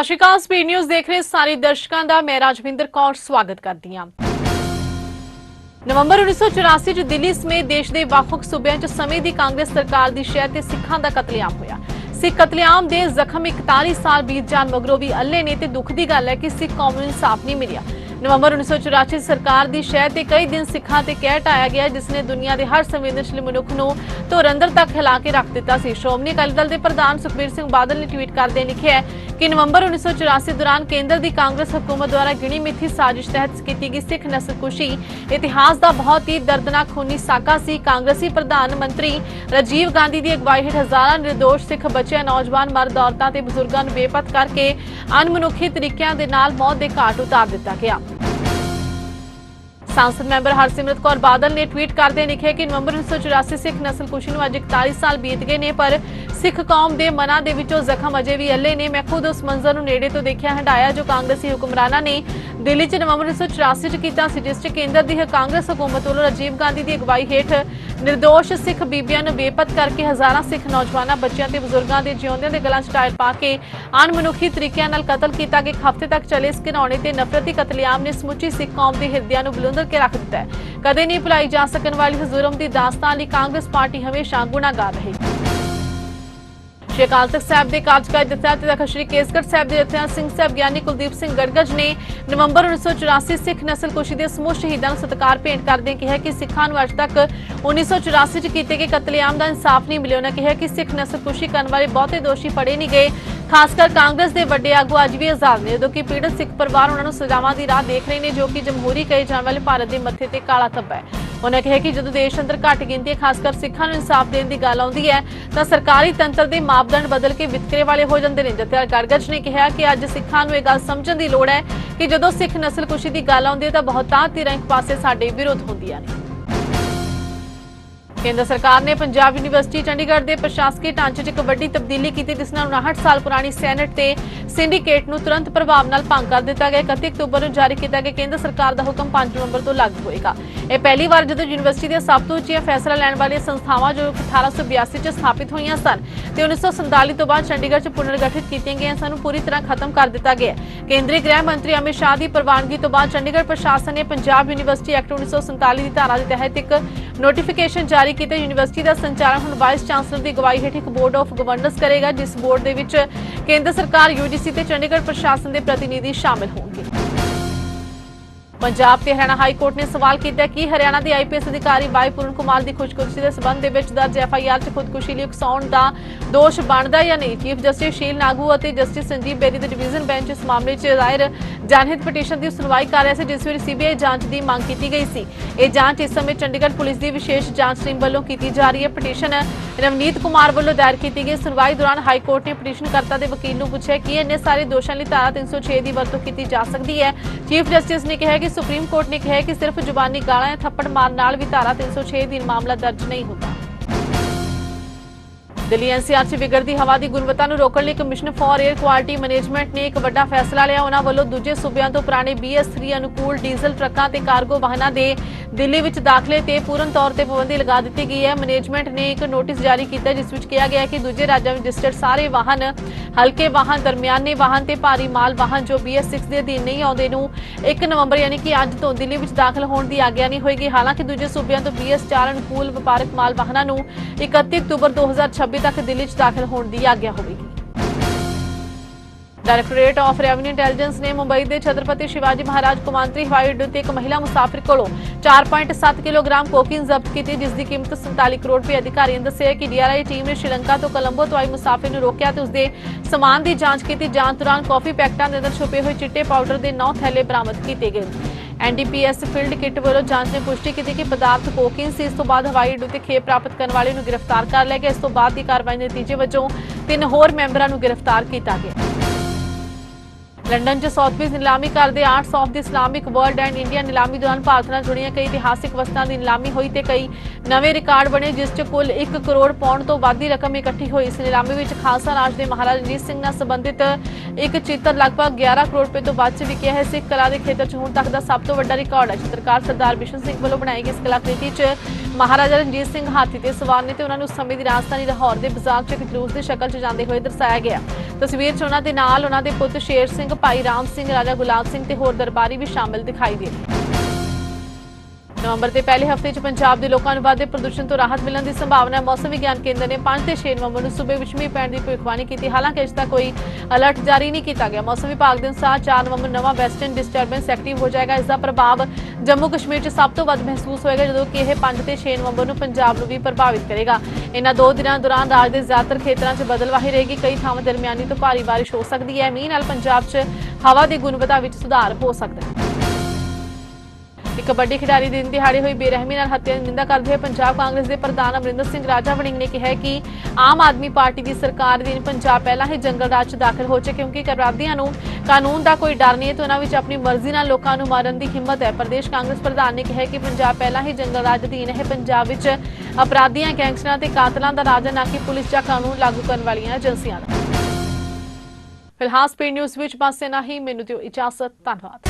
ਸਤਿ ਸ਼੍ਰੀ ਅਕਾਲ, speed news ਦੇਖ ਰਹੇ ਸਾਰੇ ਦਰਸ਼ਕਾਂ ਦਾ। ਮੈਂ ਰਾਜਵਿੰਦਰ ਕੌਰ, ਸਵਾਗਤ ਕਰਦੀ ਹਾਂ। ਨਵੰਬਰ 1984 ਚ ਦਿੱਲੀ ਸਮੇਤ ਦੇਸ਼ ਦੇ ਵੱਖ-ਵੱਖ ਸੂਬਿਆਂ ਚ ਸਮੇਂ ਦੀ ਕਾਂਗਰਸ ਸਰਕਾਰ ਦੀ ਸ਼ਹਿਰ ਤੇ ਸਿੱਖਾਂ ਦਾ ਕਤਲੇਆਮ ਹੋਇਆ। ਸਿੱਖ ਕਤਲੇਆਮ ਦੇ ਜ਼ਖਮ 41 ਸਾਲ ਬੀਤ ਜਾਣ ਮਗਰੋਂ ਵੀ ਅੱਲੇ ਨੇ ਤੇ ਦੁੱਖ ਦੀ ਗੱਲ ਹੈ ਕਿ ਸਿੱਖ ਕੌਮ ਨੂੰ ਇਨਸਾਫ ਨਹੀਂ ਮਿਲਿਆ। ਨਵੰਬਰ 1984 ਚ ਸਰਕਾਰ ਦੀ ਸ਼ਹਿ ਤੇ ਕਈ ਦਿਨ ਸਿੱਖਾਂ ਤੇ ਕਹਿ ਢਾਇਆ ਗਿਆ ਜਿਸ ਨੇ ਦੁਨੀਆ ਦੇ ਹਰ ਸੰਵੇਦਨਸ਼ੀਲ ਮਨੁੱਖ ਨੂੰ ਧੁਰੰਦਰ ਤੱਕ ਹਿਲਾ ਕੇ ਰੱਖ ਦਿੱਤਾ ਸੀ। ਸ਼੍ਰੋਮਣੀ ਅਕਾਲੀ ਦਲ ਦੇ ਪ੍ਰਧਾਨ ਸੁਖਬੀਰ ਸਿੰਘ ਬਾਦਲ ਨੇ ਟਵੀਟ ਕਰਦੇ ਲਿਖਿਆ ਕਿ ਨਵੰਬਰ 1984 ਦੌਰਾਨ ਕੇਂਦਰ ਦੀ ਕਾਂਗਰਸ ਹਕੂਮਤ ਦੁਆਰਾ ਗਿਣੀ ਮਿੱਥੀ ਸਾਜ਼ਿਸ਼ ਤਹਿਤ ਕੀਤੀ ਗਈ ਸਿੱਖ ਨਸਲਕੁਸ਼ੀ ਇਤਿਹਾਸ ਦਾ ਬਹੁਤ ਹੀ ਦਰਦਨਾਕ ਖੂਨੀ ਸਾਕਾ ਸੀ। ਕਾਂਗਰਸੀ ਪ੍ਰਧਾਨ ਮੰਤਰੀ ਰਾਜੀਵ ਗਾਂਧੀ ਦੀ ਅਗਵਾਈ ਹੇਠ ਹਜ਼ਾਰਾਂ ਨਿਰਦੋਸ਼ ਸਿੱਖ ਬੱਚਿਆਂ, ਨੌਜਵਾਨ ਮਰਦ ਔਰਤਾਂ ਤੇ ਬਜ਼ੁਰਗਾਂ ਨੂੰ ਬੇਪਤ ਕਰਕੇ ਅਨਮਨੁੱਖੀ ਤਰੀਕਿਆਂ ਦੇ ਨਾਲ ਮੌਤ ਦੇ ਘਾਟ ਉਤਾਰ ਦਿੱਤਾ ਗਿਆ। ਸੰਸਦ ਮੈਂਬਰ ਹਰਸਿਮਰਤ ਕੌਰ ਬਾਦਲ ਨੇ ਟਵੀਟ ਕਰਦੇ ਲਿਖਿਆ ਕਿ ਨਵੰਬਰ 1984 ਸਿੱਖ ਨਸਲਕੁਸ਼ੀ ਨੂੰ ਅੱਜ 41 ਸਾਲ ਬੀਤ ਗਏ ਨੇ ਪਰ ਸਿੱਖ ਕੌਮ ਦੇ ਮਨਾਂ ਦੇ ਵਿੱਚੋਂ ਜ਼ਖਮ ਅਜੇ ਵੀ ਅੱਲੇ ਨੇ। ਮੈਂ ਖੁਦ ਉਸ ਮੰਜ਼ਰ ਨੂੰ ਨੇੜੇ ਤੋਂ ਦੇਖਿਆ ਹੰਡਾਇਆ ਜੋ ਕਾਂਗਰਸੀ ਹੁਕਮਰਾਨਾਂ ਨੇ ਦਿੱਲੀ 'ਚ ਨਵੰਬਰ 1984 'ਚ ਕੀਤਾ ਸੀ, ਜਿਸ 'ਚ ਕੇਂਦਰ ਦੀ ਕਾਂਗਰਸ ਹਕੂਮਤ ਵੱਲੋਂ ਰਾਜੀਵ ਗਾਂਧੀ ਦੀ ਅਗਵਾਈ ਹੇਠ ਨਿਰਦੋਸ਼ ਸਿੱਖ ਬੀਬੀਆਂ ਨੂੰ ਬੇਪਤ ਕਰਕੇ ਹਜ਼ਾਰਾਂ ਸਿੱਖ ਨੌਜਵਾਨਾਂ, ਬੱਚਿਆਂ ਤੇ ਬਜ਼ੁਰਗਾਂ ਦੇ ਜਿਉਂਦਿਆਂ ਦੇ ਗਲਾਂ 'ਚ ਟਾਇਰ ਪਾ ਕੇ ਅਣਮਨੁੱਖੀ ਤਰੀਕਿਆਂ ਨਾਲ ਕਤਲ ਕੀਤਾ ਕਿ ਇੱਕ ਹਫ਼ਤੇ ਤੱਕ ਚੱਲੇ ਇਸ ਘਿਨਾਉਣੇ ਤੇ ਨਫ਼ਰਤੀ ਕਤਲੇਆਮ ਨੇ ਸਮੁੱਚੀ ਸਿੱਖ ਕੌਮ ਦੇ ਹਿਰਦਿਆਂ ਨੂੰ ਬਲੁੰਦਰ ਕੇ ਰੱਖ ਦਿੱਤਾ ਹੈ। ਕਦੇ ਨਹੀਂ ਭੁਲਾਈ ਜਾ ਸਕਣ ਵਾਲੀ ਇਸ ਜ਼ੁਲਮ ਦੀ ਦਾਸਤਾਨ ਲਈ ਕਾਂਗਰਸ ਪਾਰਟੀ ਹਮੇਸ਼ਾ ਗੁਨਾਹਗਾਰ ਰਹੇਗੀ। ਸ਼੍ਰੀ ਅਕਾਲ ਤਖਤ ਸਾਹਿਬ ਦੇ ਕਾਰਜਕਾਰੀ ਦਫ਼ਤਰ ਤੇ ਤਖਤ ਸ਼੍ਰੀ ਕੇਸਗੜ੍ਹ ਸਾਹਿਬ ਦੇ ਜਥੇਦਾਰ ਸਿੰਘ ਸਾਹਿਬ ਗਿਆਨੀ ਕੁਲਦੀਪ ਸਿੰਘ ਗੜਗੜ ਨੇ ਨਵੰਬਰ 1984 ਸਿੱਖ ਨਸਲਕੁਸ਼ੀ ਦੇ ਸਮੂਹ ਸ਼ਹੀਦਾਂ ਨੂੰ ਸਤਿਕਾਰ ਭੇਂਟ ਕਰਦੇ ਕਿਹਾ ਕਿ ਸਿੱਖਾਂ ਨੂੰ ਅੱਜ ਤੱਕ 1984 ਚ ਕੀਤੇ ਗਏ ਕਤਲੇਆਮ ਦਾ ਇਨਸਾਫ ਨਹੀਂ ਮਿਲਿਆ। ਉਹਨਾਂ ਕਿਹਾ ਕਿ ਸਿੱਖ ਨਸਲਕੁਸ਼ੀ ਕਰਨ ਵਾਲੇ ਬਹੁਤੇ ਦੋਸ਼ੀ ਫੜੇ ਨਹੀਂ ਗਏ। ਖਾਸ ਕਰ ਕਾਂਗਰਸ ਦੇ ਵੱਡੇ ਆਗੂ ਅੱਜ ਵੀ ਆਜ਼ਾਦ ਨੇ ਜਦੋਂ ਕਿ ਪੀੜਤ ਸਿੱਖ ਪਰਿਵਾਰ ਉਹਨਾਂ ਨੂੰ ਸਜ਼ਾਵਾਂ ਦੀ ਰਾਹ ਦੇਖ ਰਹੇ ਨੇ, ਜੋ ਕਿ ਜਮਹੂਰੀ ਕਹੇ ਜਾਣ ਵਾਲੇ ਭਾਰਤ ਦੇ ਮੱਥੇ ਤੇ ਕਾਲਾ ਧੱਬਾ ਹੈ। ਉਹਨਾਂ ਕਿਹਾ ਕਿ ਜਦੋਂ ਦੇਸ਼ ਅੰਦਰ ਘੱਟ ਗਿਣਤੀ ਖਾਸ ਕਰ ਸਿੱਖਾਂ ਨੂੰ ਇਨਸਾਫ ਦੇਣ ਦੀ ਗੱਲ ਆਉਂਦੀ ਹੈ, ਤਾਂ ਸਰਕਾਰੀ ਤੰਤਰ ਦੇ ਮਾਪਦੰਡ ਬਦਲ ਕੇ ਵਿਤਕਰੇ ਵਾਲੇ ਹੋ ਜਾਂਦੇ ਨੇ। ਜਥੇਦਾਰ ਗੜਗੜ ਨੇ ਕਿਹਾ ਕਿ ਅੱਜ ਸਿੱਖਾਂ ਨੂੰ ਇਹ ਗੱਲ ਸਮਝਣ ਦੀ ਲੋੜ ਹੈ ਕਿ ਜਦੋਂ ਸਿੱਖ ਨਸਲਕੁਸ਼ੀ ਦੀ ਗੱਲ ਆਉਂਦੀ ਹੈ, ਤਾਂ ਬਹੁਤਾਂ ਧਿਰਾਂ ਇੱਕ ਪਾਸੇ ਸਾਡੇ ਵਿਰੋਧ ਹੁੰਦੀਆਂ ਨੇ। ਕੇਂਦਰ ਸਰਕਾਰ ਨੇ ਪੰਜਾਬ ਯੂਨੀਵਰਸਿਟੀ ਚੰਡੀਗੜ੍ਹ ਦੇ ਪ੍ਰਸ਼ਾਸਕੀ ਢਾਂਚੇ 'ਚ ਇੱਕ ਵੱਡੀ ਤਬਦੀਲੀ ਕੀਤੀ, ਜਿਸ ਨਾਲ 59 ਸਾਲ ਪੁਰਾਣੀ ਸੈਨੇਟ ਤੇ ਸਿੰਡੀਕੇਟ ਨੂੰ ਤੁਰੰਤ ਪ੍ਰਭਾਵ ਨਾਲ ਭੰਗ ਕਰ ਦਿੱਤਾ ਗਿਆ। 31 ਅਕਤੂਬਰ ਨੂੰ ਜਾਰੀ ਕੀਤਾ ਗਿਆ। ਕੇਂਦਰ ਸਰਕਾਰ ਦਾ ਹੁਕਮ 5 ਨਵੰਬਰ ਤੋਂ ਲਾਗੂ ਹੋਏਗਾ। ਇਹ ਪਹਿਲੀ ਵਾਰ ਜਦੋਂ ਯੂਨੀਵਰਸਿਟੀ ਦੀਆਂ ਸਭ ਤੋਂ ਉੱਚੀਆਂ ਫੈਸਲਾ ਲੈਣ ਵਾਲੀਆਂ ਸੰਸਥਾਵਾਂ, ਜੋ 1882 'ਚ ਸਥਾਪਿਤ ਹੋਈਆਂ ਸਨ ਤੇ 1947 ਤੋਂ ਬਾਅਦ ਚੰਡੀਗੜ੍ਹ 'ਚ ਪੁਨਰਗਠਿਤ ਕੀਤੀਆਂ ਗਈਆਂ ਸਨ ਨੂੰ ਪੂਰੀ ਤਰ੍ਹਾਂ ਖਤਮ ਕਰ ਦਿੱਤਾ ਗਿਆ। ਕੇਂਦਰੀ ਗ੍ਰਹਿ ਮੰਤਰੀ ਅਮਿਤ ਸ਼ਾਹ ਦੀ ਪ੍ਰਵਾਨਗੀ ਤੋਂ ਬਾਅਦ ਚੰਡੀਗੜ੍ਹ ਪ੍ਰਸ਼ਾਸਨ ਨੇ ਪੰਜਾਬ ਯੂਨੀਵਰਸਿਟੀ ਐਕਟ 1947 ਦੀ ਧਾਰਾ ਦੇ ਤਹਿਤ ਇੱਕ ਨੋਟੀਫਿਕੇਸ਼ਨ ਜਾਰੀ ਕੀਤਾ। ਯੂਨੀਵਰਸਿਟੀ ਦਾ ਸੰਚਾਲਨ ਹੁਣ ਵਾਈਸ ਚਾਂਸਲਰ ਦੀ ਅਗਵਾਈ ਹੇਠ ਇੱਕ ਬੋਰਡ ਆਫ ਗਵਰਨਰਸ ਕਰੇਗਾ, ਜਿਸ ਬੋਰਡ ਦੇ ਵਿੱਚ ਕੇਂਦਰ ਸਰਕਾਰ ਯੂਜੀਸੀ ਤੇ ਚੰਡੀਗੜ੍ਹ ਪ੍ਰਸ਼ਾਸਨ ਦੇ ਪ੍ਰਤੀਨਿਧੀ ਸ਼ਾਮਿਲ ਹੋਣਗੇ। ਪੰਜਾਬ ਤੇ ਹਰਿਆਣਾ ਹਾਈ ਕੋਰਟ ਨੇ ਸਵਾਲ ਕੀਤਾ ਕਿ ਹਰਿਆਣਾ ਦੇ ਆਈਪੀਐਸ ਅਧਿਕਾਰੀ ਵਾਈ ਪੂਰਨ ਕੁਮਾਰ ਦੀ ਖੁਦਕੁਸ਼ੀ ਦੇ ਸਬੰਧ ਦੇ ਵਿੱਚ ਦਰਜ ਐਫਆਈਆਰ 'ਚ ਖੁਦਕੁਸ਼ੀ ਲਈ ਉਕਸਾਉਣ ਦਾ ਦੋਸ਼ ਬਣਦਾ ਜਾਂ ਨਹੀਂ? ਚੀਫ ਜਸਟਿਸ ਸ਼ੀਲ ਨਾਗੂ ਅਤੇ ਜਸਟਿਸ ਸੰਜੀਵ ਬੇਰੀ ਦੇ ਡਿਵੀਜ਼ਨ ਬੈਂਚ ਇਸ ਮਾਮਲੇ 'ਚ ਦਾਇਰ ਜਨਹਿਤ ਪਟੀਸ਼ਨ ਦੀ ਸੁਣਵਾਈ ਕਰ ਰਿਹਾ ਸੀ, ਜਿਸ ਵਿੱਚ ਸੀਬੀਆਈ ਜਾਂਚ ਦੀ ਮੰਗ ਕੀਤੀ ਗਈ ਸੀ। ਇਹ ਜਾਂਚ ਇਸ ਸਮੇਂ ਚੰਡੀਗੜ੍ਹ ਪੁਲਿਸ ਦੀ ਵਿਸ਼ੇਸ਼ ਜਾਂਚ ਟੀਮ ਵੱਲੋਂ ਕੀਤੀ ਜਾ ਰਹੀ ਹੈ। ਪਟੀਸ਼ਨ ਰਵਨੀਤ ਕੁਮਾਰ ਵੱਲੋਂ ਦਾਇਰ ਕੀਤੀ ਗਈ। ਸੁਣਵਾਈ ਦੌਰਾਨ ਹਾਈ ਕੋਰਟ ਨੇ ਪਟੀਸ਼ਨਕਰਤਾ ਦੇ ਵਕੀਲ ਨੂੰ ਪੁੱਛਿਆ ਕਿ ਇੰਨੇ ਸਾਰੇ ਦੋਸ਼ਾਂ ਲਈ ਧਾਰਾ 306 ਦੀ ਵਰਤੋਂ ਕੀਤੀ ਜਾ ਸਕਦੀ ਹੈ। ਚੀਫ ਜਸਟਿਸ ਨੇ ਕਿਹਾ ਕਿ ਸੁਪਰੀਮ ਕੋਰਟ ਨੇ ਕਿਹਾ ਕਿ ਸਿਰਫ ਜ਼ੁਬਾਨੀ ਗਾਲਾਂ ਜਾਂ ਥੱਪੜ ਮਾਰਨ ਨਾਲ ਵੀ ਧਾਰਾ 306 ਦੀ ਮਾਮਲਾ ਦਰਜ ਨਹੀਂ ਹੁੰਦਾ। ਦਿੱਲੀ ਐਨਸੀਆਰ 'ਚ ਵਿਗੜਦੀ ਹਵਾ ਦੀ ਗੁਣਵੱਤਾ ਨੂੰ ਰੋਕਣ ਲਈ commission for air quality management ਨੇ ਇੱਕ ਵੱਡਾ ਫੈਸਲਾ ਲਿਆ। ਉਹਨਾਂ ਵੱਲੋਂ ਦੂਜੇ ਸੂਬਿਆਂ ਤੋਂ ਪੁਰਾਣੇ BS3 ਅਨੁਕੂਲ ਡੀਜ਼ਲ ਟਰੱਕਾਂ ਤੇ ਕਾਰਗੋ ਵਾਹਨਾਂ ਦੇ ਦਿੱਲੀ ਵਿੱਚ ਦਾਖਲੇ ਤੇ ਪੂਰਨ ਤੌਰ ਤੇ ਪਾਬੰਦੀ ਲਗਾ ਦਿੱਤੀ ਗਈ ਹੈ। ਮੈਨੇਜਮੈਂਟ ਨੇ ਇੱਕ ਨੋਟਿਸ ਜਾਰੀ ਕੀਤਾ, ਜਿਸ ਵਿੱਚ ਕਿਹਾ ਗਿਆ ਹੈ ਕਿ ਦੂਜੇ ਰਾਜਾਂ ਵਿੱਚ ਰਜਿਸਟਰਡ ਸਾਰੇ ਵਾਹਨ, ਹਲਕੇ ਵਾਹਨ, ਦਰਮਿਆਨੇ ਵਾਹਨ ਤੇ ਭਾਰੀ ਮਾਲ ਵਾਹਨ ਜੋ BS6 ਦੇ ਅਧੀਨ ਨਹੀਂ ਆਉਂਦੇ ਨੂੰ 1 ਨਵੰਬਰ ਯਾਨੀ ਕਿ ਅੱਜ ਤੋਂ ਦਿੱਲੀ ਵਿੱਚ ਦਾਖਲ ਹੋਣ ਦੀ ਆਗਿਆ ਨਹੀਂ ਹੋਏਗੀ। ਹਾਲਾਂਕਿ ਦੂਜੇ ਸੂਬਿਆਂ ਤੋਂ BS4 ਅਨੁਕੂਲ ਵਪਾਰਕ ਮਾਲ ਵਾਹਨਾਂ ਨੂੰ 31 ਅਕਤੂਬਰ 2026 ਤੱਕ ਦਿੱਲੀ 'ਚ ਦਾਖਲ ਹੋਣ ਦੀ ਆਗਿਆ ਹੋਵੇਗੀ। ਡਾਇਰੈਕਟੋਰੇਟ ਆਫ ਰੈਵਨਿਊ ਇੰਟੈਲੀਜੈਂਸ ਨੇ ਮੁੰਬਈ ਦੇ ਛਤਰਪਤੀ ਸ਼ਿਵਾਜੀ ਮਹਾਰਾਜ ਕੌਮਾਂਤਰੀ ਹਵਾਈ ਅੱਡੇ ਤੇ ਇੱਕ ਮਹਿਲਾ ਮੁਸਾਫਿਰ ਕੋਲੋਂ 4.7 ਕਿਲੋਗ੍ਰਾਮ ਕੋਕੀਨ ਜ਼ਬਤ ਕੀਤੀ, ਜਿਸ ਦੀ ਕੀਮਤ 47 ਕਰੋੜ ਰੁਪਏ। ਅਧਿਕਾਰੀਆਂ ਨੇ ਦੱਸਿਆ ਕਿ ਡੀਆਰਆਈ ਟੀਮ ਨੇ ਸ਼੍ਰੀਲੰਕਾ ਤੋਂ ਕੋਲੰਬੋ ਤੋਂ ਆਈ ਮੁਸਾਫਿਰ ਨੂੰ ਰੋਕਿਆ ਤੇ ਉਸਦੇ ਸਮਾਨ ਦੀ ਜਾਂਚ ਕੀਤੀ। ਜਾਂਚ ਦੌਰਾਨ ਕਾਫੀ ਪੈਕਟਾਂ ਦੇ ਅੰਦਰ ਛੁਪੇ ਹੋਏ ਚਿੱਟੇ ਪਾਊਡਰ ਦੇ 9 ਥੈਲੇ ਬਰਾਮਦ ਕੀਤੇ ਗਏ। ਐਨਡੀਪੀਐਸ ਫੀਲਡ ਕਿੱਟ ਵੱਲੋਂ ਜਾਂਚ ਨੇ ਪੁਸ਼ਟੀ ਕੀਤੀ ਕਿ ਪਦਾਰਥ ਕੋਕੀਨ ਸੀ। ਇਸ ਤੋਂ ਬਾਅਦ ਹਵਾਈ ਅੱਡੇ ਤੇ ਖੇਪ ਪ੍ਰਾਪਤ ਕਰਨ ਵਾਲੇ ਨੂੰ ਗ੍ਰਿਫਤਾਰ ਕਰ ਲਿਆ ਗਿਆ। ਇਸ ਤੋਂ ਬਾਅਦ ਦੀ ਕਾਰਵਾਈ ਦੇ ਨਤੀਜੇ ਵਜੋਂ ਤਿੰਨ ਹੋਰ ਮੈਂਬਰਾਂ ਨੂੰ ਗ੍ਰਿਫਤਾਰ ਕੀਤਾ ਗਿਆ। ਲੰਡਨ 'ਚ ਸੌਥਬੀਜ਼ ਨਿਲਾਮੀ ਕਰਦੇ arts of the Islamic world and India ਨਿਲਾਮੀ ਦੌਰਾਨ ਭਾਰਤ ਨਾਲ ਜੁੜੀਆਂ ਕਈ ਇਤਿਹਾਸਿਕ ਵਸਤਾਂ ਦੀ ਨਿਲਾਮੀ ਹੋਈ ਤੇ ਕਈ ਨਵੇਂ ਰਿਕਾਰਡ ਬਣੇ, ਜਿਸ 'ਚ ਕੁੱਲ 1 ਕਰੋੜ ਪੌਂਡ ਤੋਂ ਵੱਧ ਦੀ ਰਕਮ ਇਕੱਠੀ ਹੋਈ। ਇਸ ਨਿਲਾਮੀ ਵਿੱਚ ਖਾਲਸਾ ਰਾਜ ਦੇ ਮਹਾਰਾਜਾ ਰਣਜੀਤ ਸਿੰਘ ਨਾਲ ਸੰਬੰਧਿਤ ਇੱਕ ਚਿੱਤਰ ਲਗਭਗ 11 ਕਰੋੜ ਰੁਪਏ ਤੋਂ ਵੱਧ 'ਚ ਵਿਕਿਆ ਹੈ। ਸਿੱਖ ਕਲਾ ਦੇ ਖੇਤਰ 'ਚ ਹੁਣ ਤੱਕ ਦਾ ਸਭ ਤੋਂ ਵੱਡਾ ਰਿਕਾਰਡ ਹੈ। ਚਿੱਤਰਕਾਰ ਸਰਦਾਰ ਬਿਸ਼ਨ ਸਿੰਘ ਵੱਲੋਂ ਬਣਾਈ ਗਈ ਇਸ ਕਲਾਕ੍ਰਿਤੀ 'ਚ ਮਹਾਰਾਜਾ ਰਣਜੀਤ ਸਿੰਘ ਹਾਥੀ ਤੇ ਸਵਾਰ ਨੇ ਤੇ ਉਹਨਾਂ ਨੂੰ ਸਮੇਂ ਦੀ ਰਾਜਧਾਨੀ ਲਾਹੌਰ ਦੇ ਬਾਜ਼ਾਰ 'ਚ ਇੱਕ ਜਲੂਸ ਦੀ ਸ਼ਕਲ 'ਚ ਜਾਂਦੇ ਹੋਏ ਦਰਸਾਇਆ ਗਿਆ। ਤਸਵੀਰ 'ਚ ਉਹਨਾਂ ਦੇ ਨਾਲ ਉਹਨਾਂ ਦੇ ਪੁੱਤ ਸ਼ੇਰ ਸਿੰਘ, ਭਾਈ ਰਾਮ ਸਿੰਘ, ਰਾਜਾ ਗੁਲਾਬ ਸਿੰਘ ਤੇ ਹੋਰ ਦਰਬਾਰੀ ਵੀ ਸ਼ਾਮਿਲ ਦਿਖਾਈ ਦੇ ਨਵੰਬਰ ਦੇ ਪਹਿਲੇ ਹਫ਼ਤੇ 'ਚ ਪੰਜਾਬ ਦੇ ਲੋਕਾਂ ਨੂੰ ਵੱਧਦੇ ਪ੍ਰਦੂਸ਼ਣ ਤੋਂ ਰਾਹਤ ਮਿਲਣ ਦੀ ਸੰਭਾਵਨਾ ਹੈ। ਮੌਸਮ ਵਿਗਿਆਨ ਕੇਂਦਰ ਨੇ 5 ਤੇ 6 ਨਵੰਬਰ ਨੂੰ ਸੂਬੇ ਵਿੱਚ ਮੀਂਹ ਪੈਣ ਦੀ ਭਵਿੱਖਬਾਣੀ ਕੀਤੀ। ਹਾਲਾਂਕਿ ਅਜੇ ਤੱਕ ਕੋਈ ਅਲਰਟ ਜਾਰੀ ਨਹੀਂ ਕੀਤਾ ਗਿਆ। ਮੌਸਮ ਵਿਭਾਗ ਦੇ ਅਨੁਸਾਰ 4 ਨਵੰਬਰ ਨਵਾਂ ਵੈਸਟਰਨ ਡਿਸਟਰਬੈਂਸ ਐਕਟਿਵ ਹੋ ਜਾਏਗਾ। ਇਸ ਦਾ ਪ੍ਰਭਾਵ ਜੰਮੂ ਕਸ਼ਮੀਰ 'ਚ ਸਭ ਤੋਂ ਵੱਧ ਮਹਿਸੂਸ ਹੋਏਗਾ, ਜਦੋਂ ਕਿ ਇਹ 5 ਤੇ 6 ਨਵੰਬਰ ਨੂੰ ਪੰਜਾਬ ਨੂੰ ਵੀ ਪ੍ਰਭਾਵਿਤ ਕਰੇਗਾ। ਇਹਨਾਂ ਦੋ ਦਿਨਾਂ ਦੌਰਾਨ ਰਾਜ ਦੇ ਜ਼ਿਆਦਾਤਰ ਖੇਤਰਾਂ 'ਚ ਬਦਲਵਾਹੀ ਰਹੇਗੀ। ਕਈ ਥਾਵਾਂ ਦਰਮਿਆਨੀ ਤੋਂ ਭਾਰੀ ਬਾਰਿਸ਼ ਹੋ ਸਕਦੀ ਹੈ। ਮੀਂਹ ਨਾਲ ਪੰਜਾਬ 'ਚ ਹਵਾ ਦੀ ਗੁਣਵੱਤਾ ਵਿੱਚ ਸੁਧਾਰ ਹੋ ਸਕਦਾ ਹੈ। ਇੱਕ ਕਬੱਡੀ ਖਿਡਾਰੀ ਦੀ ਦਿਨ ਦਿਹਾੜੇ ਹੋਈ ਬੇਰਹਿਮੀ ਨਾਲ ਹੱਤਿਆ ਦੀ ਨਿੰਦਾ ਕਰਦੇ ਹੋਏ ਪੰਜਾਬ ਕਾਂਗਰਸ ਦੇ ਪ੍ਰਧਾਨ ਅਮਰਿੰਦਰ ਸਿੰਘ ਰਾਜਾ ਵੜਿੰਗ ਨੇ ਕਿਹਾ ਕਿ ਆਮ ਆਦਮੀ ਪਾਰਟੀ ਦੀ ਸਰਕਾਰ ਦੇ ਪੰਜਾਬ ਪਹਿਲਾਂ ਹੀ ਜੰਗਲ ਰਾਜ 'ਚ ਦਾਖਲ ਹੋ ਚੁੱਕੇ ਕਿਉਂਕਿ ਕਰਵਾਦੀਆਂ ਨੂੰ ਕਾਨੂੰਨ ਦਾ ਕੋਈ ਡਰ ਨਹੀਂ ਹੈ ਤੇ ਉਹਨਾਂ ਵਿੱਚ ਆਪਣੀ ਮਰਜ਼ੀ ਨਾਲ ਲੋਕਾਂ ਨੂੰ ਮਾਰਨ ਦੀ ਹਿੰਮਤ ਹੈ। ਪ੍ਰਦੇਸ਼ ਕਾਂਗਰਸ ਪ੍ਰਧਾਨ ਨੇ ਕਿਹਾ ਕਿ ਪੰਜਾਬ ਪਹਿਲਾਂ ਹੀ ਜੰਗਲ ਰਾਜ ਅਧੀਨ ਹੈ। ਪੰਜਾਬ ਵਿੱਚ ਅਪਰਾਧੀਆਂ, ਗੈਂਗਸਟਰਾਂ ਤੇ ਕਾਤਲਾਂ ਦਾ ਰਾਜ ਹੈ, ਨਾ ਕਿ ਪੁਲਿਸ ਜਾਂ ਕਾਨੂੰਨ ਲਾਗੂ ਕਰਨ ਵਾਲੀਆਂ ਏਜੰਸੀਆਂ ਦਾ। ਫਿਲਹਾਲ ਸਪੀਡ ਨਿਊਜ਼ ਵਿੱਚ ਬਸ ਇੰਨਾ ਹੀ। ਮੈਨੂੰ ਦਿਓ ਇਜਾਜ਼ਤ। ਧੰਨਵਾਦ।